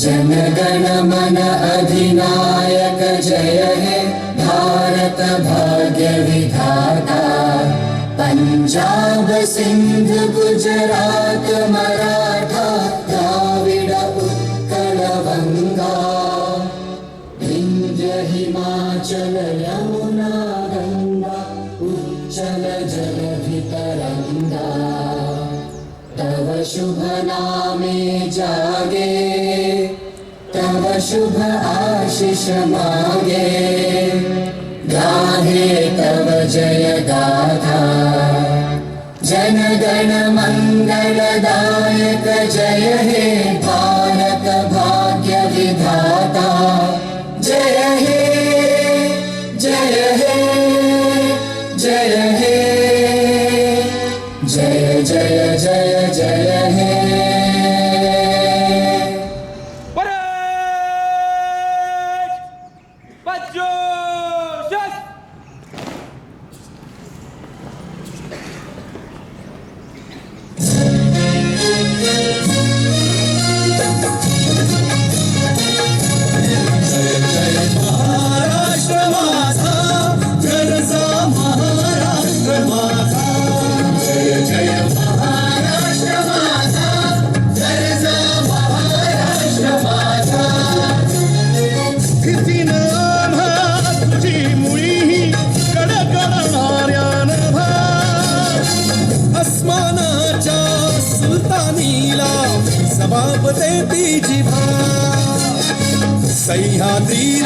जनगण मन अधिनायक जय हे भारत भाग्य विधाता। पंजाब सिंध गुजरात मराठा द्राविड उत्कल गंगा विंध्य हिमाचल यमुना गंगा उच्चल जलधितरङ्गा तव शुभ नामे जागे। तव शुभ आशिष मागे। गाहे तव जय गाथा। जनगण मङ्गलदायक जय हे भारत भाग्य विधाता। जय हे जय हे जय हे। जय जय जय जय।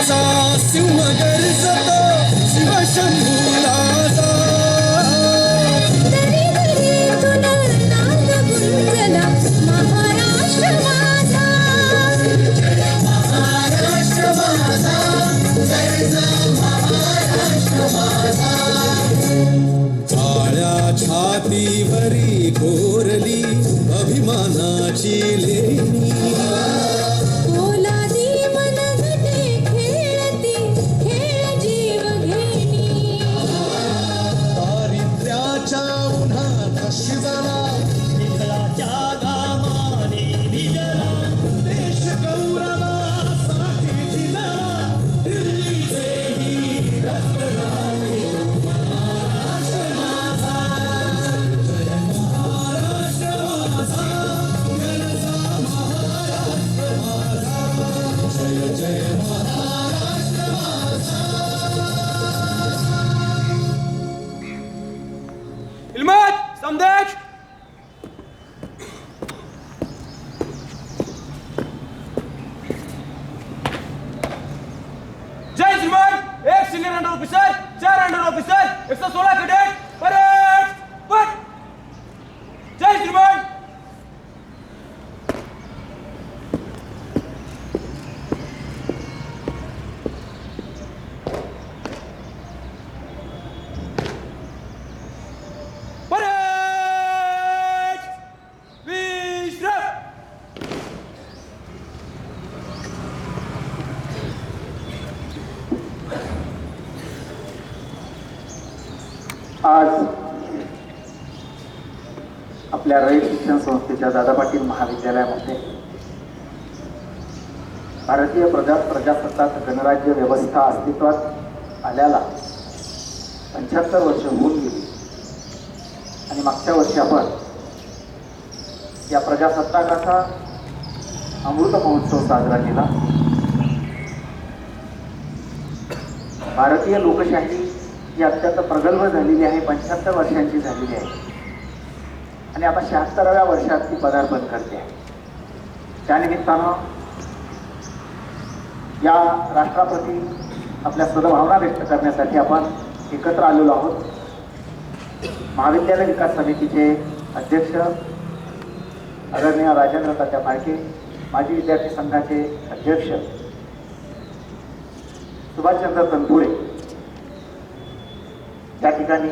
सिंह आपल्या रयत शिक्षण संस्थेच्या दादा पाटील महाविद्यालयामध्ये भारतीय प्रजा प्रजासत्ताक गणराज्य व्यवस्था अस्तित्वात आल्याला पंच्याहत्तर वर्ष होऊन गेली. आणि मागच्या वर्षी आपण या प्रजासत्ताकाचा अमृत महोत्सव साजरा केला. भारतीय लोकशाही ही अत्यंत प्रगल्भ झालेली आहे पंच्याहत्तर वर्षांची झालेली आहे. आणि आता शहात्तराव्या वर्षात ती पदार्पण करते. आहे त्यानिमित्तानं या राष्ट्राप्रती आपल्या सदभावना व्यक्त करण्यासाठी आपण एकत्र आलेलो आहोत. महाविद्यालय विकास समितीचे अध्यक्ष आदरणीय राजेंद्र तात्या फाळके माजी विद्यार्थी संघाचे अध्यक्ष सुभाषचंद्र तनपुरे. त्या ठिकाणी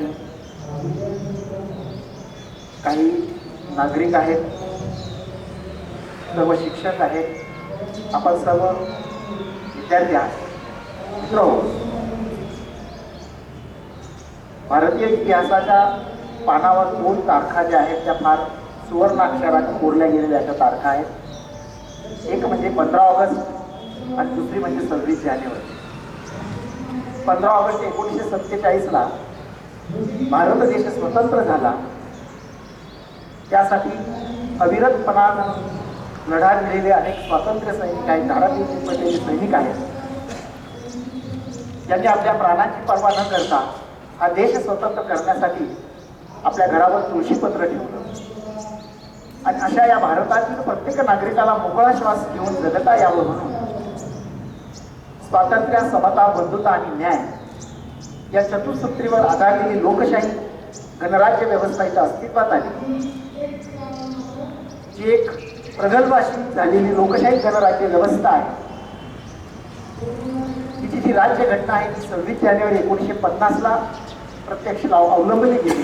काही नागरिक आहेत सर्व शिक्षक आहेत आपण सर्व विद्यार्थी आहात. मित्र हो, भारतीय इतिहासाच्या पानावर दोन तारखा ज्या आहेत त्या फार सुवर्णाक्षरात कोरल्या गेलेल्या अशा तारखा आहेत. एक म्हणजे पंधरा ऑगस्ट आणि दुसरी म्हणजे सव्वीस जानेवारी. पंधरा ऑगस्ट एकोणीसशे सत्तेचाळीसला भारत देश स्वतंत्र झाला. त्यासाठी अविरतपणानं लढा दिलेले अनेक स्वातंत्र्य सैनिक आहेत धारातीर्थी पडलेले सैनिक आहेत. ज्यांनी आपल्या प्राणांची पर्वा न करता हा देश स्वतंत्र करण्यासाठी आपल्या घरावर तुळशीपत्र ठेवलं. आणि अशा या भारतातील प्रत्येक नागरिकाला मोकळा श्वास घेऊन जगता यावं म्हणून स्वातंत्र्य समता बंधुता आणि न्याय या चतुसूत्रीवर आधारलेली लोकशाही गणराज्य व्यवस्था इथं अस्तित्वात आली. जी एक प्रगल्भाशी झालेली लोकशाही गणराज्य व्यवस्था आहे. तिची जी राज्य घटना आहे ती सव्वीस जानेवारी एकोणीसशे पन्नासला प्रत्यक्ष लाव अवलंबली गेली.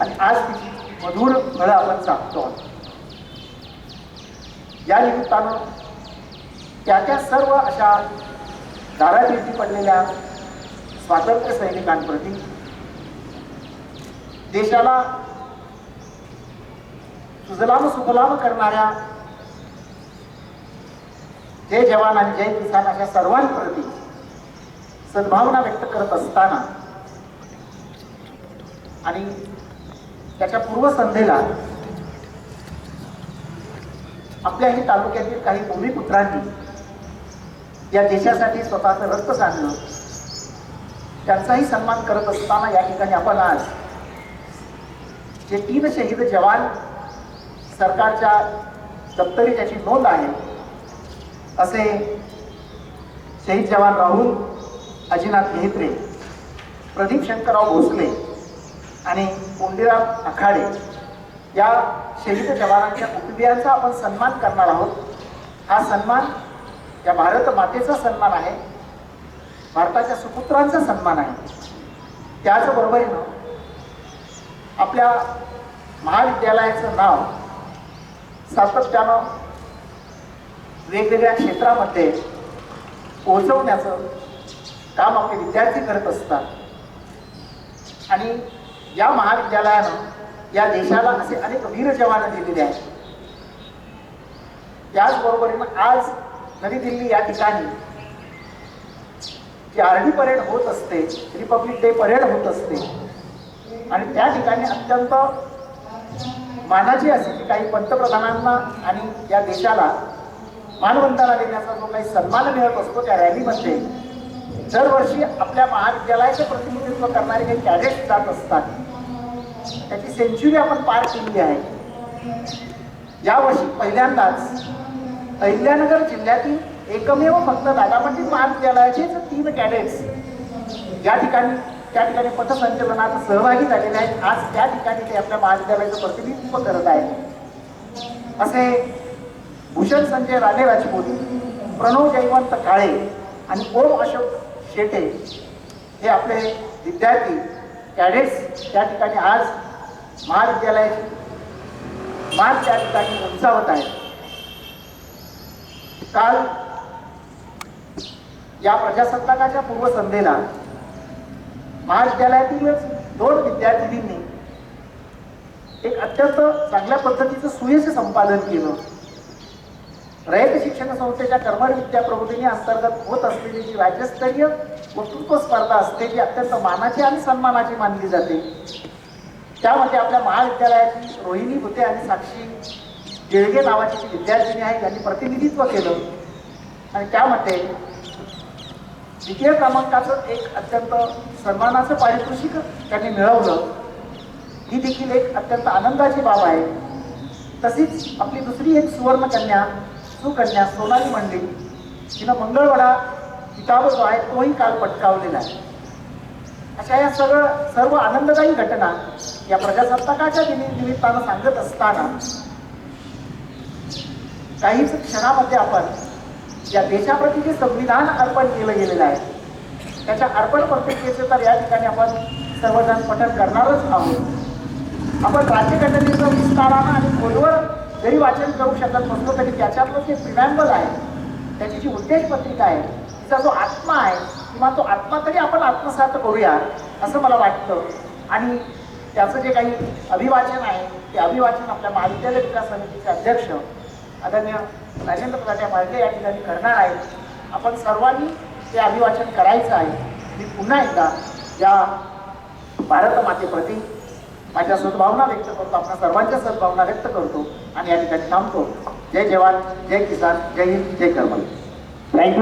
आणि आज तिची मधुर फळं आपण चाकतो या निमित्तानं त्या त्या सर्व अशा दारादिवशी पडलेल्या स्वातंत्र्य सैनिकांप्रती देशाला सुजलाम सुफलाम करणाऱ्या जय जवान आणि जय किसान अशा सर्वांप्रती सद्भावना व्यक्त करत असताना आणि त्याच्या पूर्वसंध्येला आपल्याही तालुक्यातील काही भूमिपुत्रांनी या देशासाठी स्वतःचं रक्त सांगणं त्यांचाही सन्मान करत असताना या ठिकाणी आपण आज जे तीन शहीद जवान सरकारच्या दप्तरी त्याची नोंद आहे. असे शहीद जवान राहुल अजिनाथ मेहत्रे प्रदीप शंकरराव भोसले आणि कोंडीराम आखाडे या शहीद जवानांच्या कुटुंबियांचा आपण सन्मान करणार आहोत. हा सन्मान या भारत मातेचा सन्मान आहे. भारताच्या सुपुत्रांचा सन्मान आहे. त्याचबरोबरीनं आपल्या महाविद्यालयाचं नाव सातत्यानं वेगवेगळ्या क्षेत्रामध्ये पोहोचवण्याचं काम आपले विद्यार्थी करत असतात. आणि या महाविद्यालयानं या देशाला असे अनेक वीर जवान दिलेले आहेत. त्याचबरोबरीनं आज नवी दिल्ली या ठिकाणी जी आर डी परेड होत असते रिपब्लिक डे परेड होत असते. आणि त्या ठिकाणी अत्यंत मानाची असे की काही पंतप्रधानांना आणि या देशाला मानवंताला देण्याचा जो काही सन्मान मिळत असतो त्या रॅलीमध्ये दरवर्षी आपल्या महाविद्यालयाचे प्रतिनिधित्व करणारे काही कॅडेट जात असतात त्याची सेंच्युरी आपण पार केली आहे. यावर्षी पहिल्यांदाच अहिल्यानगर जिल्ह्यातील एकमेव फक्त दादापंडित महाविद्यालयाचेच तीन कॅडेट्स या ठिकाणी त्या ठिकाणी पथसंचलनात सहभागी झालेले आहेत. आज त्या ठिकाणी ते आपल्या महाविद्यालयाचं प्रतिनिधित्व करत आहेत. असे भूषण संजय राणे राजपूत प्रणव जयवंत काळे आणि ओम अशोक शेटे हे आपले विद्यार्थी कॅडेट्स त्या ठिकाणी आज महाविद्यालय मान त्या ठिकाणी उंचावत आहेत. काल या प्रजासत्ताकाच्या पूर्वसंध्येला महाविद्यालयातीलच दोन विद्यार्थिनींनी एक अत्यंत चांगल्या पद्धतीचं सुयश संपादन केलं. रयत शिक्षण संस्थेच्या कर्मर विद्या प्रबोधिनी अंतर्गत होत असलेली जी राज्यस्तरीय वक्तृत्व स्पर्धा असते जी अत्यंत मानाची आणि सन्मानाची मानली जाते. त्यामध्ये आपल्या महाविद्यालयाची रोहिणी भुते आणि साक्षी जेळगे नावाची जी विद्यार्थिनी आहे यांनी प्रतिनिधित्व केलं. आणि त्यामध्ये द्वितीय क्रमांकाचं एक अत्यंत सन्मानाचं पारितोषिक त्यांनी मिळवलं. ही देखील एक अत्यंत आनंदाची बाब आहे. तशीच आपली दुसरी एक सुवर्णकन्या सुकन्या सोनाली मंडळी तिनं मंगळवाडा किताब जो आहे तोही काल पटकावलेला आहे. अशा या सगळं सर्व आनंददायी घटना या प्रजासत्ताकाच्या निमित्तानं सांगत असताना काहीच क्षणामध्ये आपण या देशाप्रती जे संविधान अर्पण केलं गेलेलं आहे त्याच्या अर्पण पत्रिकेचे तर या ठिकाणी आपण सर्वजण पठण करणारच आहोत. आपण राज्यघटनेचं विस्तारानं आणि खोलवर जरी वाचन करू शकत नसलो तरी त्याच्यातलं जे प्रिमॅम्बल आहे त्याची जी उद्देश पत्रिका आहे तिचा जो आत्मा आहे किंवा तो आत्मा तरी आपण आत्मसात करूया असं मला वाटतं. आणि त्याचं जे काही अभिवाचन आहे ते अभिवाचन आपल्या महाविद्यालय विकास समितीचे अध्यक्ष आदरणीय राजेंद्र प्रताप मार्गे या ठिकाणी करणार आहेत. आपण सर्वांनी ते अभिवाचन करायचं आहे. मी पुन्हा एकदा या भारत मातेप्रती माझ्या सद्भावना व्यक्त करतो आपल्या सर्वांच्या सद्भावना व्यक्त करतो आणि या ठिकाणी थांबतो. जय जवान जय किसान जय हिंद जय कर्मल. Thank you